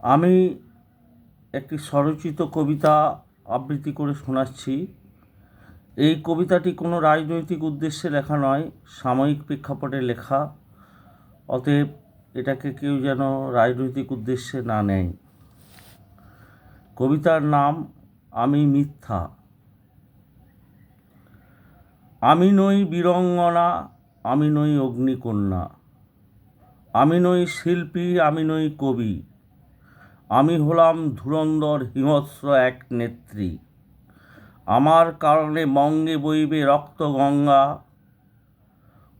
আমি একটি স্বরচিত কবিতা আবৃত্তি করে শোনাচ্ছি। এই কবিতাটি কোনো রাজনৈতিক উদ্দেশ্যে লেখা নয়, সাময়িক প্রেক্ষাপটে লেখা। অতএব এটাকে কেউ যেন রাজনৈতিক উদ্দেশ্যে না নেয়। কবিতার নাম আমি মিথ্যা। আমি নই বীরঙ্গনা, আমি নই অগ্নিকন্যা। আমি নই শিল্পী, আমি নই কবি। আমি হলাম ধুরন্ধর হিংস্র এক নেত্রী। আমার কারণে বঙ্গে বইবে রক্ত গঙ্গা।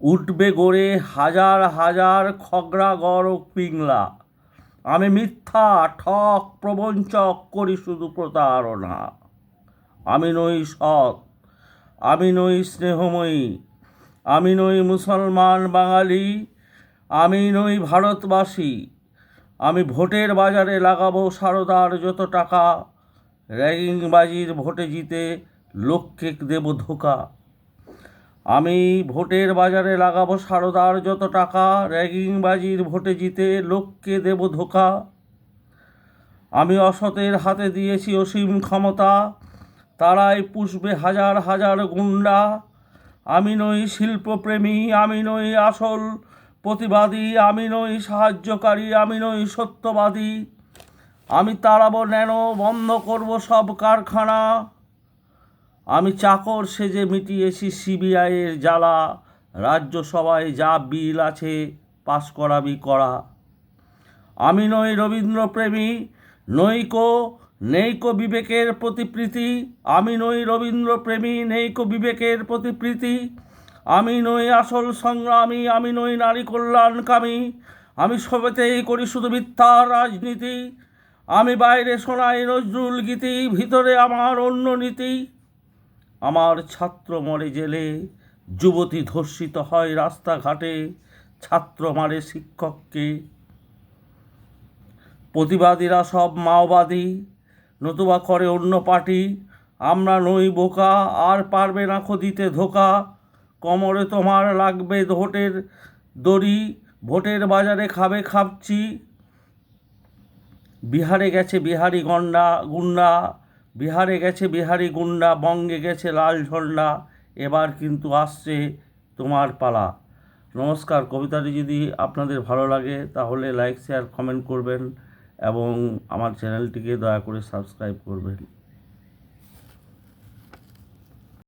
উঠবে গড়ে হাজার হাজার খগড়াগড় পিংলা। আমি মিথ্যা, ঠক, প্রবঞ্চক করি শুধু প্রতারণা। আমি নই সৎ, আমি নই স্নেহময়ী। আমি নই মুসলমান বাঙালি। আমি নই ভারতবাসী, আমি ভোটের বাজারে লাগাবো সারদার যত টাকা, র্যাগিংবাজির ভোটে জিতে লোককে দেব ধোকা। আমি ভোটের বাজারে লাগাবো সারদার যত টাকা, র্যাগিংবাজির ভোটে জিতে লোককে দেব ধোকা। আমি অসতের হাতে দিয়েছি অসীম ক্ষমতা, তারাই পুষবে হাজার হাজার গুন্ডা। আমি নই শিল্পপ্রেমী, আমি নই আসল প্রতিবাদী, আমি নই সাহায্যকারী, আমি নই সত্যবাদী। আমি তাড়াবো নেন, বন্ধ করব সব কারখানা। আমি চাকর সেজে মিটিয়েছি সিবিআইয়ের জ্বালা। রাজ্যসভায় যা বিল আছে পাশ করাবি করা। আমি নই রবীন্দ্রপ্রেমী, নৈকো, নেইকো বিবেকের প্রতিপ্রীতি। আমি নই রবীন্দ্রপ্রেমী, নেইকো বিবেকের প্রতিপ্রীতি। আমি নই আসল সংগ্রামী, আমি নই নারী কল্যাণকামী, আমি সবেতেই করি শুধু মিথ্যার রাজনীতি, আমি বাইরে শোনাই নজরুল গীতি, ভিতরে আমার অন্য নীতি। আমার ছাত্র মরে জেলে, যুবতী ধর্ষিত হয় রাস্তাঘাটে, ছাত্র মারে শিক্ষককে। প্রতিবাদীরা সব মাওবাদী, নতুবা করে অন্য পার্টি। আমরা নই বোকা, আর পারবে না দিতে ধোকা। কোমরে তোমার লাগবে ভোটের দড়ি, ভোটের বাজারে খাবে খাপচি। বিহারে গেছে বিহারি গন্ডা, গুন্ডা। বিহারে গেছে বিহারি গুন্ডা, বঙ্গে গেছে লাল ঝন্ডা এবার কিন্তু আসছে তোমার পালা। নমস্কার, কবিতাটি যদি আপনাদের ভালো লাগে, তাহলে লাইক, শেয়ার, কমেন্ট করবেন এবং আমার চ্যানেলটিকে দয়া করে সাবস্ক্রাইব করবেন।